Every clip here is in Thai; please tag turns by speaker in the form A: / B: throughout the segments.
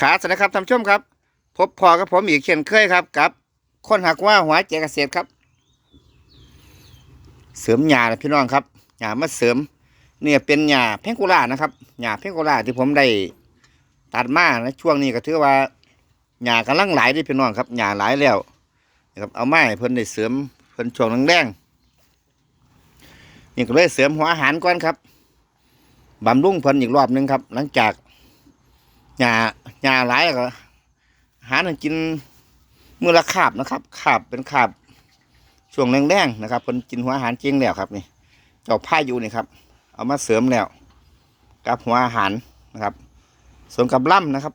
A: ขาสวัสดีครับท่านชมครับ พบพอกับผมอีกเช่นเคยครับกับคนหักว่าหัวใจกเกษตรครับ เสริมหญ้านะพี่น้องครับหญ้ามาเสริม เนี่ยเป็นหญ้าเพงโกลานะครับหญ้าเพงโกลาที่ผมได้ตัดมาในช่วงนี้ก็ถือว่าหญ้ากำลังหลายด้อพี่น้องครับหญ้าหลายแล้วนะครับเอาไม้เพิ่นได้เสริมเพิ่นช่วงแรงๆนี่ก็เลยเสริมหัวอาหารก่อนครับบำรุงเพิ่นอีกรอบหนึงครับ หลังจาก หญ้าหญ้าหลายแล้วก็หาหนึ่งกินมือละคาบนะครับคาบเป็นคาบช่วงแรงๆนะครับเพิ่นกินหัวอาหารจริงแล้วครับนี่เจ้าพายุนี่ครับ เอามาเสริมแล้วกับหัวอาหารนะครับส่วนกับล่ำนะครับ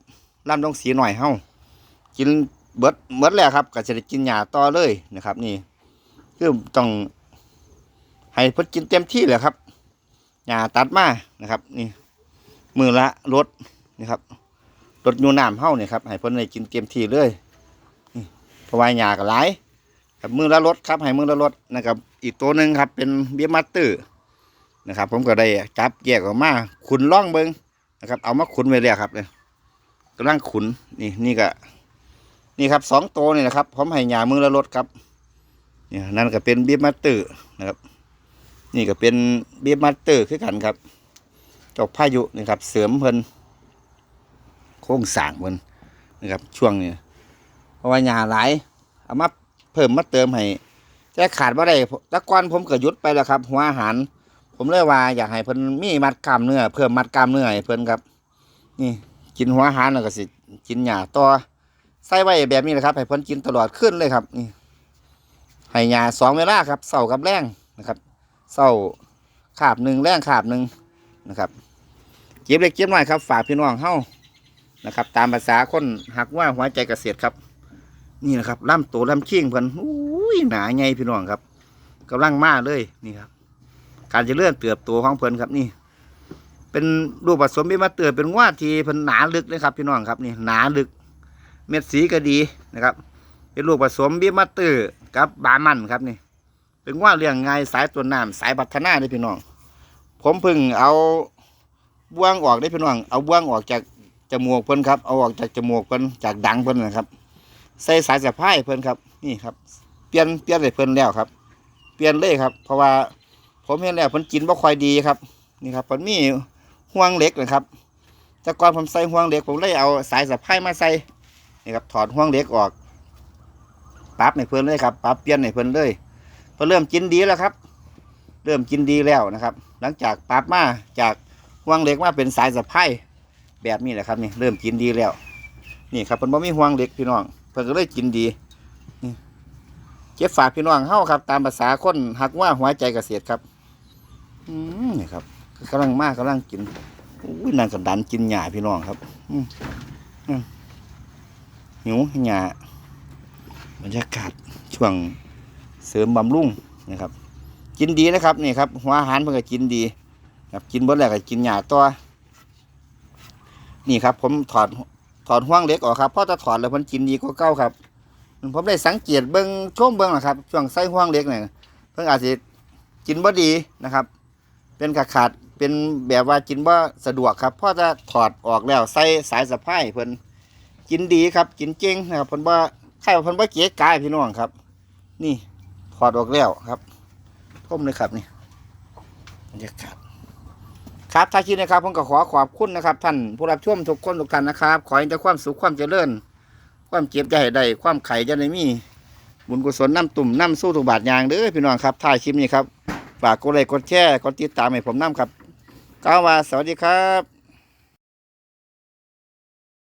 A: ล่ำต้องสีหน่อยเฮากินเบิดเบิดแล้วครับ ก็จะได้กินหญ้าต่อเลยนะครับ นี่คือต้องให้เพิ่นกินเต็มที่เลยครับหญ้าตัดมานะครับ นี่มือละรถนี่ครับ รถยูน้ำเฮาเนี่ยครับให้เพิ่นได้กินเต็มที่เลยเพราะว่าหญ้าก็หลายครับมือละรถครับให้มือละรถนะครับ อีกตัวหนึ่งครับเป็นเบียมัตเตอร์นะครับ ผมก็ได้จับแยกออกมาขุนล่องเบิงนะครับ เอามาขุนไว้แล้วครับเนี่ยกำลังขุนนี่นี่ก็นี่ครับสองตัวนี่นะครับผมให้หญ้ามือละรถครับเนี่ยนั่นก็เป็นเบียมัตเตอร์นะครับ นี่ก็เป็นเบียมัตเตอร์คือกันครับจ้าพายุนี่ครับเสริมเพิ่น ค้งสร้างเพิ่นนะครับช่วงนี้เพราะว่าหญ้าหลายเอามาเพิ่มมาเติมให้แต่ขาดบ่าได้ตะกอนผมก็หยุดไปแล้วครับหัวอาหาร ผมเลยว่าอยากให้เพิ่นมีมัดกล้ามเนื้อเพิ่มมัดกล้ามเนื้อให้เพิ่นครับ นี่กินหัวอาหารแล้วก็สิกินหญ้าต่อใส่ไว้แบบนี้แหละครับ ให้เพิ่นกินตลอดขึ้นเลยครับนี่ให้หญ้าสองเวลาครับเสากับแรงนะครับเสาขาบหนึ่งแรงขาบหนึ่งนะครับเก็บเล็กเก็บน้อยครับ ฝากพี่น้องเฮา นะครับ ตามภาษาคนหักว่าหัวใจเกษตรครับ นี่นะครับล่ำโตล่ำเชียงเพิ่นอุ้ยหนาไงพี่น้องครับกำลังมาเลยนี่ครับ การจะเลื่อนเติบโตของเพิ่นครับนี่ เป็นรูปผสมเบมาเตือเป็นว่าทีเพิ่นหนาลึกเลยครับ พี่น้องครับนี่หนาลึก เม็ดสีก็ดีนะครับ เป็นลูกผสมเบียมาเตอร์กับบามันครับนี่ เป็นว่าเลี้ยงไงสายตัวน้ำสายพัฒนาเลยพี่น้อง ผมเพิ่งเอาบ่วงออกได้พี่น้อง เอาบ่วงออกจาก จมูกเพิ่นครับเอาออกจากจมูกเพิ่นจากดังเพิ่นนะครับ ใส่สายสะพายเพิ่นครับนี่ครับ เปลี่ยนเปลี่ยนเลยเพิ่นแล้วครับ เปลี่ยนเลยครับ เพราะว่าผมเห็นแล้วเพิ่นกินบ่ค่อยดีครับ นี่ครับเพิ่นมีห่วงเหล็กนะครับแต่ก่อนผมใส่ห่วงเหล็กผมเลยเอาสายสะพายมาใส่นี่ครับถอดห่วงเหล็กออกปรับในเพิ่นเลยครับปรับเปลี่ยนในเพิ่นเลยเพิ่นเริ่มกินดีแล้วครับ เริ่มกินดีแล้วนะครับ หลังจากปรับมาจากห่วงเหล็กมาเป็นสายสะพาย แบบนี้แหละครับนี่เริ่มกินดีแล้ว นี่ครับเพิ่นบ่มีห่วงเล็กพี่น้องเพิ่นก็เลยกินดีเก็บฝากพี่น้องเฮาครับ ตามภาษาคนหักว่าหัวใจเกษตรครับอืมนี่ครับกำลังมากกำลังกินอุ้ยนั่นก็ดันกินหญ้าพี่น้องครับหิวหญ้าบรรยากาศช่วงเสริมบำรุงนะครับ กินดีนะครับนี่ครับหัวอาหารเพิ่นก็กินดีครับกินเบดแล้วก็กินหญ้าต่อ นี่ครับ ผมถอดถอดห่วงเล็กออกครับเพราะถอดแล้วมันกินดีกว่าเก่าครับผมได้สังเกตเบิ้งชมเบิ้งนะครับช่วงใส่ห่วงเล็กเนี่ยเพิ่งอาจจะกินบ่ดีนะครับ เป็นขาดขาดเป็นแบบว่ากินบ่สะดวกครับพราะจะถอดออกแล้วใส่สายสะพายเพิ่นกินดีครับ กินเก่งนะครับเพิ่นบ่ใครว่เพิ่นบ่เก๋กายพี่น้องครับ นี่ถอดออกแล้วครับท่มเลยครับนี่บรรยากาศ ครับท้าคิดนะครับผมก็ขอขอบคุณนะครับ ท่านผู้รับชมทุกคนทุกท่านนะครับ ขอให้ได้ความสุขความเจริญ ความเจ็บจะให้ได้ความไข่จะได้มี บุญกุศลน้ำตุ่มน้ำสู้ถุกบาทยางเด้อพี่น้องครับท้ายคลิปนี้ครับฝากกดไลค์กดแชร์กดติดตามให้ผมน้ำครับก้าวมาสวัสดีครับ